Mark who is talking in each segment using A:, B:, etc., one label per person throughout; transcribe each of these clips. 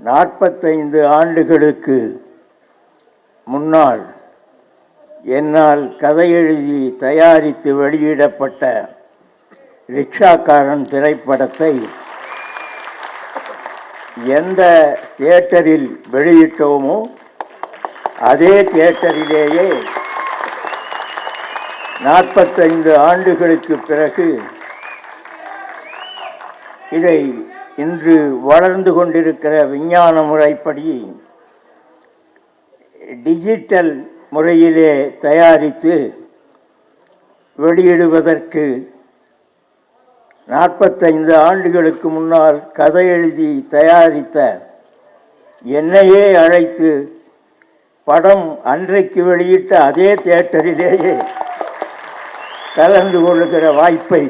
A: நாற்பத்தைந்து ஆண்டுகளுக்கு முன்னால் என்னால் கதை எழுதி தயாரித்து வெளியிடப்பட்ட ரிக்ஷாக்காரன் திரைப்படத்தை எந்த தியேட்டரில் வெளியிட்டோமோ அதே தியேட்டரிலேயே நாற்பத்தைந்து ஆண்டுகளுக்கு பிறகு இதை இன்று வளர்ந்து கொண்டிருக்கிற விஞ்ஞான முறைப்படி டிஜிட்டல் முறையிலே தயாரித்து வெளியிடுவதற்கு நாற்பத்தைந்து ஆண்டுகளுக்கு முன்னால் கதை எழுதி தயாரித்த என்னையே அழைத்து படம் அன்றைக்கு வெளியிட்ட அதே தியேட்டரிலேயே கலந்து கொள்ளுகிற வாய்ப்பை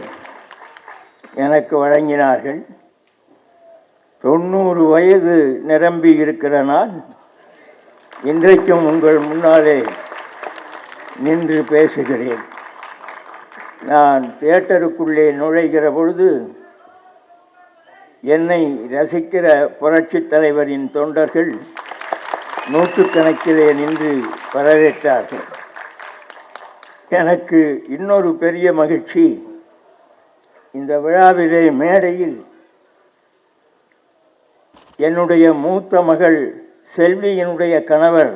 A: எனக்கு வழங்கினார்கள். தொண்ணூறு வயது நிரம்பி இருக்கிற நான் இன்றைக்கும் உங்கள் முன்னாலே நின்று பேசுகிறேன். நான் தியேட்டருக்குள்ளே நுழைகிற பொழுது என்னை ரசிக்கிற புரட்சித் தலைவரின் தொண்டர்கள் நூற்றுக்கணக்கிலே நின்று வரவேற்றார்கள். எனக்கு இன்னொரு பெரிய மகிழ்ச்சி. இந்த விழாவிலே மேடையில் என்னுடைய மூத்த மகள் செல்வியினுடைய கணவர்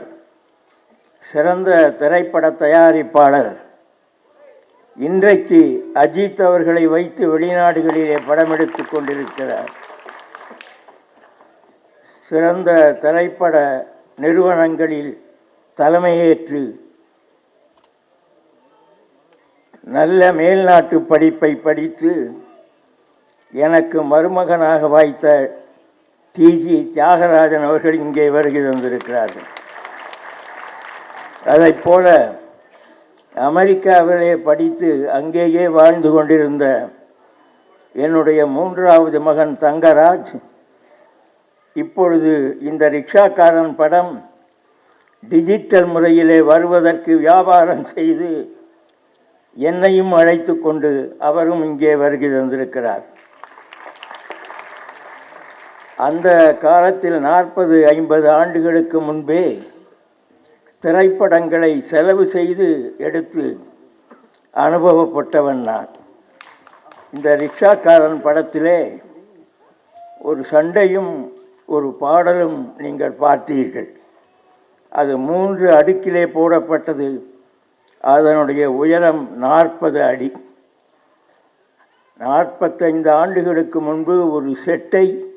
A: சிறந்த திரைப்பட தயாரிப்பாளர். இன்றைக்கு அஜித் அவர்களை வைத்து வெளிநாடுகளிலே படம் எடுத்துக் கொண்டிருக்கிறார். சிறந்த திரைப்பட நிறுவனங்களில் தலைமையேற்று நல்ல மேல்நாட்டு படிப்பை படித்து எனக்கு மருமகனாக வாய்த்த டிஜி தியாகராஜன் அவர்கள் இங்கே வருகை தந்திருக்கிறார்கள். அதைப் போல அமெரிக்காவிலே படித்து அங்கேயே வாழ்ந்து கொண்டிருந்த என்னுடைய மூன்றாவது மகன் தங்கராஜ் இப்பொழுது இந்த ரிக்ஷாக்காரன் படம் டிஜிட்டல் முறையிலே வருவதற்கு வியாபாரம் செய்து என்னையும் அழைத்து கொண்டு அவரும் இங்கே வருகை தந்திருக்கிறார். அந்த காலத்தில் நாற்பது ஐம்பது ஆண்டுகளுக்கு முன்பே திரைப்படங்களை செலவு செய்து எடுத்து அனுபவப்பட்டவன் நான். இந்த ரிக்ஷாக்காரன் படத்திலே ஒரு சண்டையும் ஒரு பாடலும் நீங்கள் பார்த்தீர்கள். அது மூன்று அடுக்கிலே போடப்பட்டது. அதனுடைய உயரம் நாற்பது அடி. நாற்பத்தைந்து ஆண்டுகளுக்கு முன்பு ஒரு செட்டை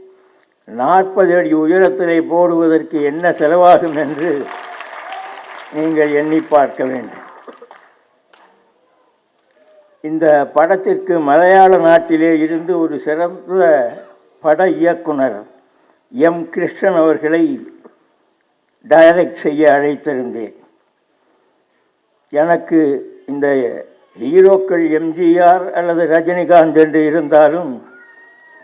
A: நாற்பது அடி உயரத்திலே போடுவதற்கு என்ன செலவாகும் என்று நீங்கள் எண்ணி பார்க்க வேண்டும். இந்த படத்திற்கு மலையாள நாட்டிலே இருந்து ஒரு சிறந்த பட இயக்குனர் எம். கிருஷ்ணன் அவர்களை டைரக்ட் செய்ய அழைத்திருந்தேன். எனக்கு இந்த ஹீரோக்கள் எம்ஜிஆர் அல்லது ரஜினிகாந்த் என்று இருந்தாலும்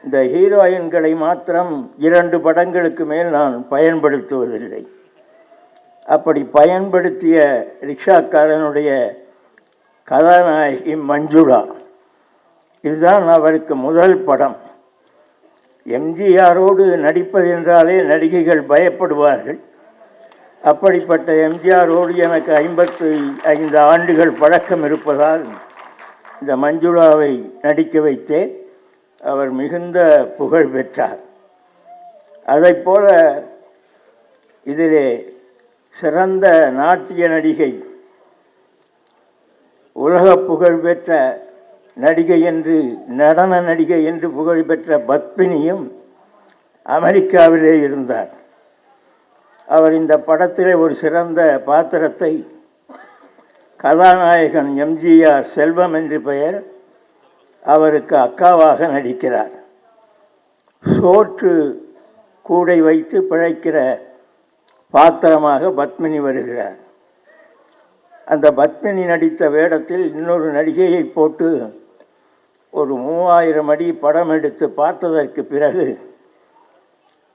A: இந்த ஹீரோயின்களை மாத்திரம் இரண்டு படங்களுக்கு மேல் நான் பயன்படுத்துவதில்லை. அப்படி பயன்படுத்திய ரிக்ஷாக்காரனுடைய கதாநாயகி மஞ்சுளா. இதுதான் அவருக்கு முதல் படம். எம்ஜிஆரோடு நடிப்பது என்றாலே நடிகைகள் பயப்படுவார்கள். அப்படிப்பட்ட எம்ஜிஆரோடு எனக்கு ஐம்பத்து ஐந்து ஆண்டுகள் பழக்கம் இருப்பதால் இந்த மஞ்சுளாவை நடிக்க வைத்தேன். அவர் மிகுந்த புகழ் பெற்றார். அதைப் போல இதிலே சிறந்த நாட்டிய நடிகை உலக புகழ் பெற்ற நடிகை என்று நடன நடிகை என்று புகழ் பெற்ற பத்மினியும் அமெரிக்காவிலே இருந்தார். அவர் இந்த படத்திலே ஒரு சிறந்த பாத்திரத்தை கதாநாயகன் எம்ஜிஆர் செல்வம் என்று பெயர் அவருக்கு அக்காவாக நடிக்கிறார். சோற்று கூடை வைத்து பிழைக்கிற பாத்திரமாக பத்மினி வருகிறார். அந்த பத்மினி நடித்த வேடத்தில் இன்னொரு நடிகையை போட்டு ஒரு மூவாயிரம் அடி படம் எடுத்து பார்த்ததற்கு பிறகு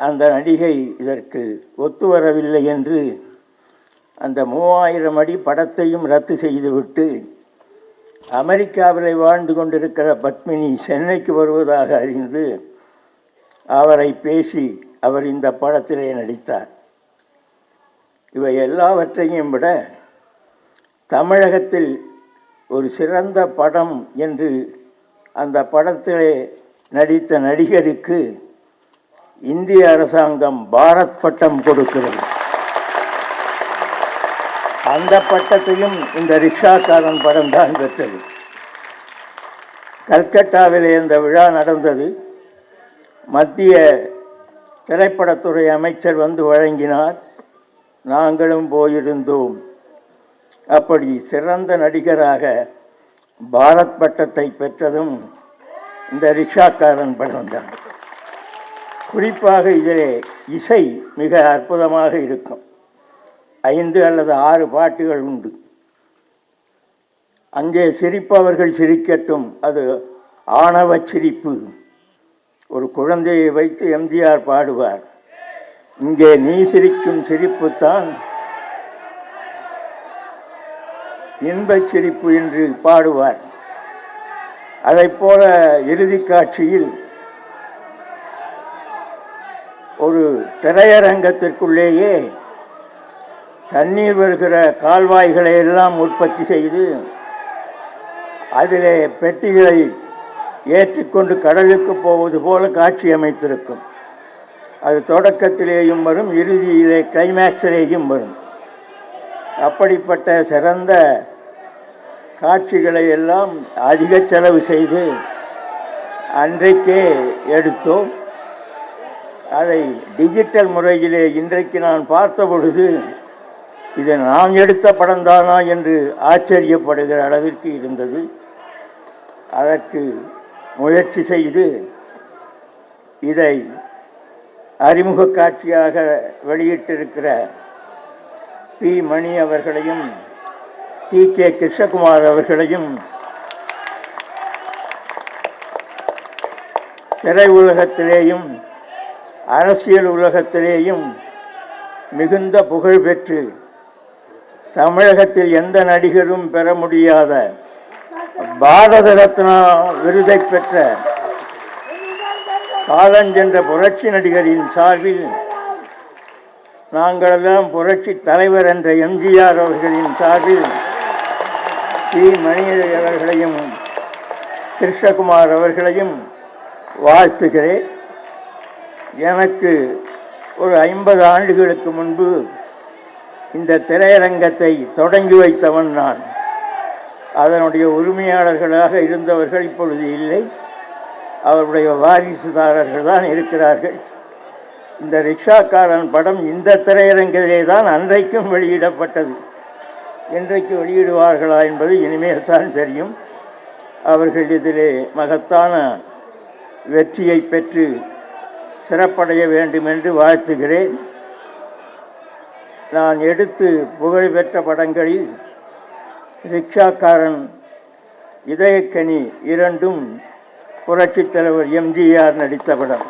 A: அந்த நடிகை இதற்கு ஒத்து வரவில்லை என்று அந்த மூவாயிரம் அடி படத்தையும் ரத்து செய்துவிட்டு அமெரிக்காவில் வாழ்ந்து கொண்டிருக்கிற பத்மினி சென்னைக்கு வருவதாக அறிந்து அவரை பேசி அவர் இந்த படத்திலே நடித்தார். இவை எல்லாவற்றையும் விட தமிழகத்தில் ஒரு சிறந்த படம் என்று அந்த படத்திலே நடித்த நடிகருக்கு இந்திய அரசாங்கம் பாரத் பட்டம் கொடுக்கிறது. அந்த பட்டத்தையும் இந்த ரிக்ஷாக்காரன் படம் தான் பெற்றது. கல்கட்டாவிலே இந்த விழா நடந்தது. மத்திய திரைப்படத்துறை அமைச்சர் வந்து வழங்கினார். நாங்களும் போயிருந்தோம். அப்படி சிறந்த நடிகராக பாரத் பட்டத்தை பெற்றதும் இந்த ரிக்ஷாக்காரன் படம் தான். குறிப்பாக இதிலே இசை மிக அற்புதமாக இருக்கும். ஐந்து அல்லது ஆறு பாட்டுகள் உண்டு. அங்கே சிரிப்பவர்கள் சிரிக்கட்டும் அது ஆணவ சிரிப்பு. ஒரு குழந்தையை வைத்து எம்ஜிஆர் பாடுவார். இங்கே நீ சிரிக்கும் சிரிப்புத்தான் இன்பச் சிரிப்பு என்று பாடுவார். அதைப் போல இறுதி காட்சியில் ஒரு திரையரங்கத்திற்குள்ளேயே தண்ணீர் வருகிற கால்வாய்களை எல்லாம் உற்பத்தி செய்து அதிலே பெட்டிகளை ஏற்றிக்கொண்டு கடலுக்கு போவது போல காட்சி அமைத்திருக்கும். அது தொடக்கத்திலேயும் வரும் இறுதியிலே கிளைமேக்ஸிலேயும் வரும். அப்படிப்பட்ட சிறந்த காட்சிகளை எல்லாம் அதிக செலவு செய்து அன்றைக்கே எடுத்தோம். அதை டிஜிட்டல் முறையிலே இன்றைக்கு நான் பார்த்த பொழுது இது நான் எடுத்த படம்தானா என்று ஆச்சரியப்படுகிற அளவிற்கு இருந்தது. அதற்கு முயற்சி செய்து இதை அறிமுக காட்சியாக வெளியிட்டிருக்கிற பி. மணி அவர்களையும் டி. கே. கிருஷ்ணகுமார் அவர்களையும் திரை உலகத்திலேயும் அரசியல் உலகத்திலேயும் மிகுந்த புகழ் பெற்று தமிழகத்தில் எந்த நடிகரும் பெற முடியாத பாரத ரத்னா விருதை பெற்ற காலஞ்சென்ற புரட்சி நடிகரின் சார்பில் நாங்களெல்லாம் புரட்சி தலைவர் என்ற எம்ஜிஆர் அவர்களின் சார்பில் டி மணி அவர்களையும் கிருஷ்ணகுமார் அவர்களையும் வாழ்த்துகிறேன். எனக்கு ஒரு ஐம்பது ஆண்டுகளுக்கு முன்பு இந்த திரையரங்கத்தை தொடங்கி வைத்தவன் நான். அதனுடைய உரிமையாளர்களாக இருந்தவர்கள் இப்பொழுது இல்லை. அவருடைய வாரிசுதாரர்கள் தான் இருக்கிறார்கள். இந்த ரிக்ஷாக்காரன் படம் இந்த திரையரங்கிலே தான் அன்றைக்கும் வெளியிடப்பட்டது. என்றைக்கு வெளியிடுவார்களா என்பது இனிமேல் தான் தெரியும். அவர்கள் இதிலே மகத்தான வெற்றியை பெற்று சிறப்படைய வேண்டும் என்று வாழ்த்துகிறேன். நான் எடுத்து புகழ் பெற்ற படங்களில் ரிக்ஷாக்காரன் இதயக்கனி இரண்டும் புரட்சித் தலைவர் எம்ஜிஆர் நடித்த படம்.